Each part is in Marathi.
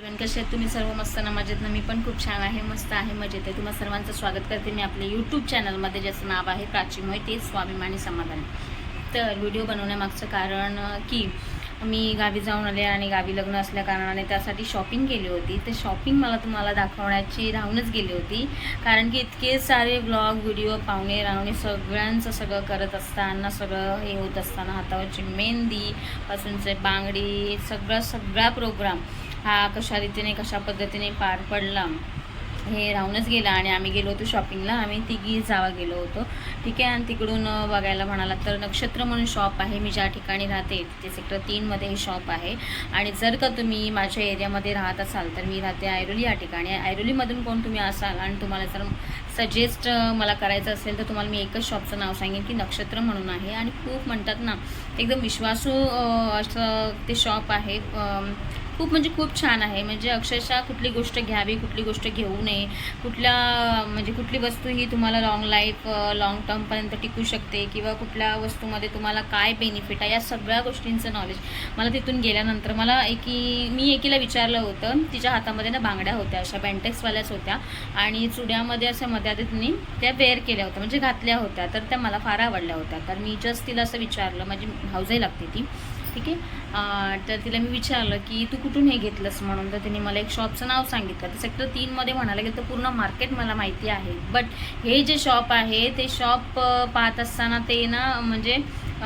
जेवण कसे आहेत? तुम्ही सर्व मस्त ना मजेत ना? मी पण खूप छान आहे मस्त आहे मजेत आहे. तुम्हा सर्वांचं स्वागत करते मी आपल्या यूट्यूब चॅनलमध्ये ज्याचं नाव आहे प्राची मोय ते स्वाभिमानी समाधान. तर व्हिडिओ बनवण्यामागचं कारण की मी गावी जाऊन आले आणि गावी लग्न असल्या कारणाने त्यासाठी शॉपिंग केली होती. तर शॉपिंग मला तुम्हाला दाखवण्याची राहूनच गेली होती. कारण की इतके सारे ब्लॉग व्हिडिओ पाहुणे राहुणे सगळ्यांचं सगळं करत असताना सगळं हे होत असताना हातावरची मेहंदी पासूनचे बांगडी सगळं सगळा प्रोग्राम हा कशा रीतीने कशा पद्धतीने पार पडला. हे राहूनच गेला आणि आम्ही गेलो होतो शॉपिंगला आम्ही तिघी जावा गेलो होतो. ठीक आहे आणि तिकडून बघायला म्हणाला तर नक्षत्र म्हणून शॉप आहे. मी ज्या ठिकाणी राहते तिथे सेक्टर तीनमध्ये हे शॉप आहे. आणि जर का तुम्ही माझ्या एरियामध्ये राहत असाल तर मी राहते ऐरोली या ठिकाणी. ऐरोलीमधून कोण तुम्ही असाल आणि तुम्हाला जर सजेस्ट मला करायचं असेल तर तुम्हाला मी एकच शॉपचं नाव सांगेन की नक्षत्र म्हणून आहे. आणि खूप म्हणतात ना एकदम विश्वासू असं ते शॉप आहे. खूप म्हणजे खूप छान आहे. म्हणजे अक्षरशः कुठली गोष्ट घ्यावी कुठली गोष्ट घेऊ नये. कुठल्या म्हणजे कुठली वस्तू ही तुम्हाला लॉंग लाईफ लॉंग टर्मपर्यंत टिकू शकते किंवा कुठल्या वस्तूमध्ये तुम्हाला काय बेनिफिट आहे या सगळ्या गोष्टींचं नॉलेज मला तिथून गेल्यानंतर मला एकी मी एकीला विचारलं होतं. तिच्या हातामध्ये ना बांगड्या होत्या अशा बँटेक्सवाल्याच होत्या. आणि चुड्यामध्ये अशा मध्यातीतनी त्या वेअर केल्या होत्या म्हणजे घातल्या होत्या. तर त्या मला फार आवडल्या होत्या. तर मी जस्ट तिला असं विचारलं म्हणजे माझी हाऊसही लागते ती. ठीक आहे? तर तिला मी विचारलं की तू कुठून हे घेतलंस म्हणून? तर तिने मला एक शॉपचं नाव सांगितलं. तर सेक्टर तीनमध्ये म्हणायला गेलं तर पूर्ण मार्केट मला माहिती आहे. बट हे जे शॉप आहे ते शॉप पाहत असताना ते ना म्हणजे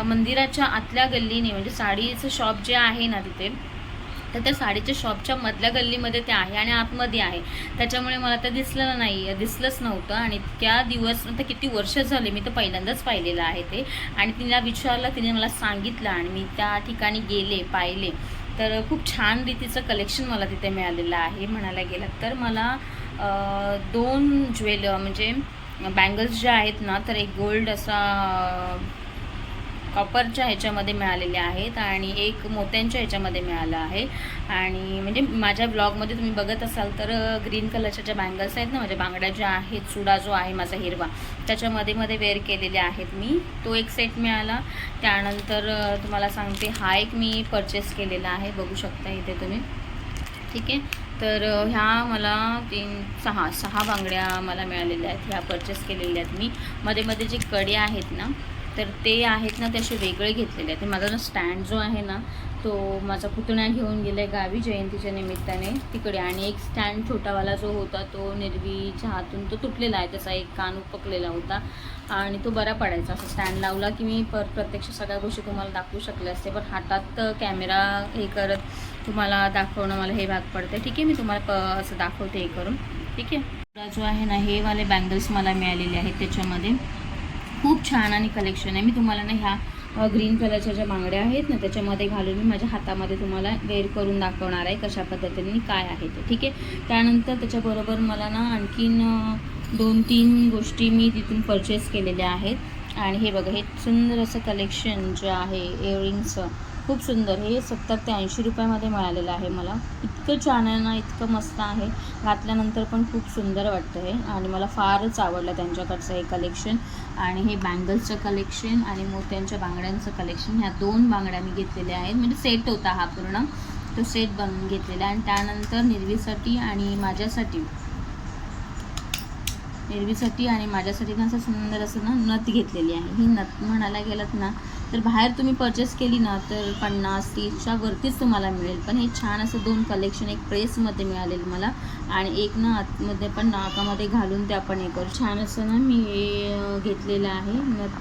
मंदिराच्या आतल्या गल्लीने म्हणजे साडीचं शॉप जे आहे ना तिथे तर त्या साडीच्या शॉपच्या मधल्या गल्लीमध्ये ते आहे आणि आतमध्ये आहे. त्याच्यामुळे मला ते दिसलं नाही दिसलंच नव्हतं आणि त्या दिवस आता किती वर्ष झाले मी तर पहिल्यांदाच पाहिलेलं आहे ते. आणि तिला विचारलं तिने मला सांगितलं आणि मी त्या ठिकाणी गेले पाहिले. तर खूप छान रीतीचं कलेक्शन मला तिथे मिळालेलं आहे. म्हणायला गेलं तर मला दोन ज्वेल म्हणजे बँगल्स ज्या आहेत ना तर एक गोल्ड असा कॉपरच्या ह्याच्यामध्ये मिळालेले आहेत आणि एक मोत्यांच्या ह्याच्यामध्ये मिळालं आहे. आणि म्हणजे माझ्या ब्लॉगमध्ये तुम्ही बघत असाल तर ग्रीन कलरच्या ज्या बँगल्स आहेत ना माझ्या बांगड्या ज्या आहेत चुडा जो आहे माझा हिरवा त्याच्यामध्ये मध्ये वेअर केलेले आहेत मी. तो एक सेट मिळाला. त्यानंतर तुम्हाला सांगते हा एक मी परचेस केलेला आहे. बघू शकता इथे तुम्ही. ठीक आहे? तर ह्या मला तीन सहा सहा बांगड्या मला मिळालेल्या आहेत. ह्या परचेस केलेल्या आहेत मी. मध्ये मध्ये जे कडे आहेत ना तर ते आहेत ना ते असे वेगळे घेतलेले आहेत. माझा जो स्टँड जो आहे ना तो माझा पुतण्या घेऊन गेला गावी जयंतीच्या निमित्ताने. तिकडे आणि एक स्टँड छोटावाला जो होता तो निर्वीच्या हातून तो तुटलेला आहे. त्याचा एक कान उपकलेला होता आणि तो बरा पडायचा. असा स्टँड लावला की मी पर प्रत्यक्ष सगळ्या गोष्टी तुम्हाला दाखवू शकले असते. पण हातात कॅमेरा हे करत तुम्हाला दाखवणं मला हे भाग पडतं ठीक आहे मी तुम्हाला प असं दाखवते हे करून. ठीक आहे. जो आहे ना हे वाले बँगल्स मला मिळालेले आहेत त्याच्यामध्ये. खूप छान आणि कलेक्शन आहे. मी तुम्हाला ना ह्या ग्रीन कलरच्या ज्या बांगड्या आहेत ना त्याच्यामध्ये घालून मी माझ्या हातामध्ये तुम्हाला वेअर करून दाखवणार आहे कशा पद्धतीने काय आहे ते ठीक आहे? त्यानंतर त्याच्याबरोबर मला ना आणखीन दोन तीन गोष्टी मी तिथून परचेस केलेल्या आहेत. आणि हे बघा हे सुंदर असं कलेक्शन जे आहे इयरिंगचं खूप सुंदर. हे सत्तर ते ऐंशी रुपयामध्ये मिळालेलं आहे मला. इतकं छान आहे ना इतकं मस्त आहे. घातल्यानंतर पण खूप सुंदर वाटतं हे. आणि मला फारच आवडलं त्यांच्याकडचं हे कलेक्शन आणि हे बँगल्सचं कलेक्शन आणि मोत्यांच्या बांगड्यांचं कलेक्शन ह्या दोन बांगड्या मी घेतलेल्या आहेत. म्हणजे सेट होता हा पूर्ण. तो सेट बनवून घेतलेला आहे. आणि त्यानंतर निर्वीसाठी आणि माझ्यासाठी एरवीसाठी आणि माझ्यासाठी ना असं सुंदर असं ना नथ घेतलेली आहे. ही नथ म्हणायला गेलात ना तर बाहेर तुम्ही परचेस केली ना तर पन्नास तीसच्या वरतीच तुम्हाला मिळेल. पण हे छान असं दोन कलेक्शन एक प्रेसमध्ये मिळालेलं मला आणि एक ना आतमध्ये पण नाकामध्ये घालून ते आपण हे करू. छान असं ना मी हे घेतलेलं आहे नथ.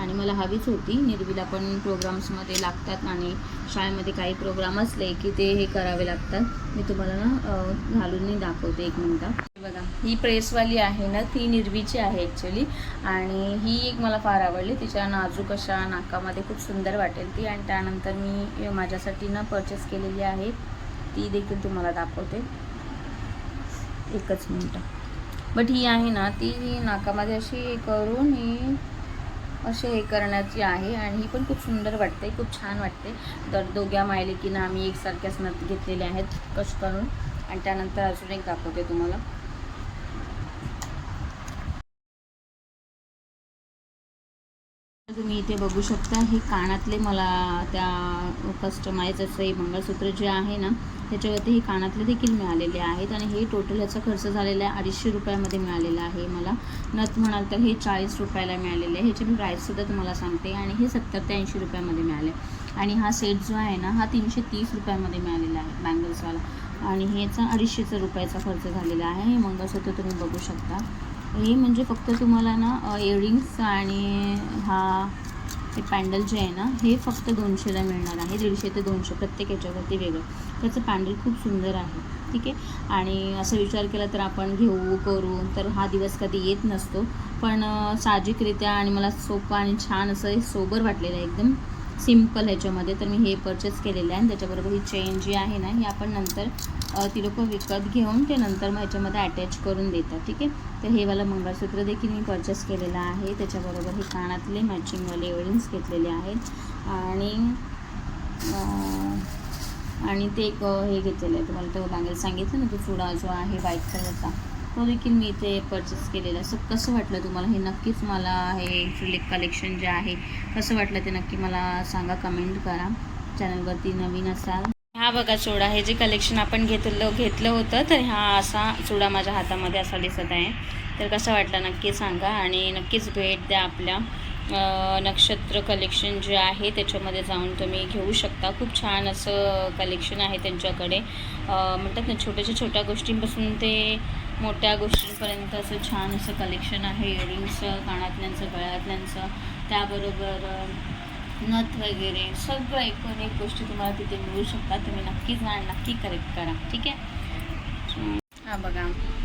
आणि मला हवीच होती. निर्वीला पण प्रोग्राम्समध्ये लागतात आणि शाळेमध्ये काही प्रोग्राम असले की ते हे करावे लागतात. मी तुम्हाला ना घालूनही दाखवते एक मिनटात. बघा ही प्रेसवाली आहे ना ती निर्वीची आहे ॲक्च्युली आणि ही एक मला फार आवडली तिच्या नाजूक अशा नाकामध्ये खूप सुंदर वाटेल ती. आणि त्यानंतर मी माझ्यासाठी ना परचेस केलेली आहे. ती देखील तुम्हाला दाखवते. एकच मिनटं. बट ही आहे ना ती नाकामध्ये अशी हे करून ही असे हे करण्याची आहे. आणि ही पण खूप सुंदर वाटते खूप छान वाटते. तर दोघ्या मायलेकीनं आम्ही एकसारख्याच नथ घेतलेल्या आहेत कश करून. आणि त्यानंतर अजून एक दाखवते तुम्हाला. तुम्ही इथे बघू शकता हे कानातले मला त्या कस्टमाइज असं हे मंगळसूत्र जे आहे ना त्याच्यावरती हे कानातले देखील मिळालेले आहेत आणि हे टोटल याचा खर्च झालेला आहे अडीचशे रुपयामध्ये मिळालेला आहे मला. नथ म्हणाल तर हे चाळीस रुपयाला मिळालेले आहे ह्याची मी प्राईससुद्धा तुम्हाला सांगते आणि हे सत्तर ते ऐंशी रुपयामध्ये मिळाले. आणि हा सेट जो आहे ना हा तीनशे तीस रुपयामध्ये मिळालेला आहे बँगल्सवाला आणि ह्याचा अडीचशेचा रुपयाचा खर्च झालेला आहे हे मंगळसूत्र तुम्ही बघू शकता. हे म्हणजे फक्त तुम्हाला ना इयरिंग्स आणि हा हे पॅन्डल जे आहे ना हे फक्त दोनशेला मिळणार आहे. दीडशे ते दोनशे प्रत्येक याच्यावरती वेगळं. त्याचं पॅन्डल खूप सुंदर आहे. ठीक आहे? आणि असं विचार केला तर आपण घेऊ करू. तर हा दिवस कधी येत नसतो. पण साहजिकरित्या आणि मला सोपं आणि छान असं हे सोबर वाटलेलं आहे एकदम. सिंपल ह्याच्यामध्ये तर मी हे परचेस केलेलं आहे आणि त्याच्याबरोबर ही चेन जी आहे ना ही आपण नंतर ती लोकं विकत घेऊन ते नंतर मग ह्याच्यामध्ये अटॅच करून देतात ठीक आहे? तर हे वाला मंगळसूत्र देखील मी परचेस केलेलं आहे. त्याच्याबरोबर हे कानातले मॅचिंगवाले इयरिंग्स घेतलेले आहेत. आणि आणि ते एक हे घेतलेलं आहे. तुम्हाला तो बँगल सांगितलं ना तो चुडा जो आहे व्हाईट कलरचा तो देखील मी इथे परचेस केलेला सो कसं वाटलं तुम्हाला? हे नक्कीच मला हे फ्रिलिक कलेक्शन जे आहे कसं वाटलं ते नक्की मला सांगा? कमेंट करा. चॅनलवरती नवीन असाल. हा बघा चोडा हे जे कलेक्शन आपण घेतलं घेतलं होतं तर हा असा चुडा माझ्या हातामध्ये असा दिसत आहे. तर कसं वाटलं नक्की सांगा आणि नक्कीच भेट द्या आपल्या. नक्षत्र कलेक्शन जे आहे त्याच्यामध्ये जाऊन तुम्ही घेऊ शकता. खूप छान असं कलेक्शन आहे त्यांच्याकडे. म्हणतात ना छोट्याशा छोट्या गोष्टींपासून ते मोठ्या गोष्टींपर्यंत असं छान असं कलेक्शन आहे. इयरिंग्सचं कानातल्यांचं गळ्यातल्यांचं. त्याबरोबर नथ वगैरे. सगळं एकूण एक गोष्टी तुम्हाला तिथे मिळू शकतात. तुम्ही नक्की जाण नक्की करेक्ट करा. ठीक आहे? हा बघा.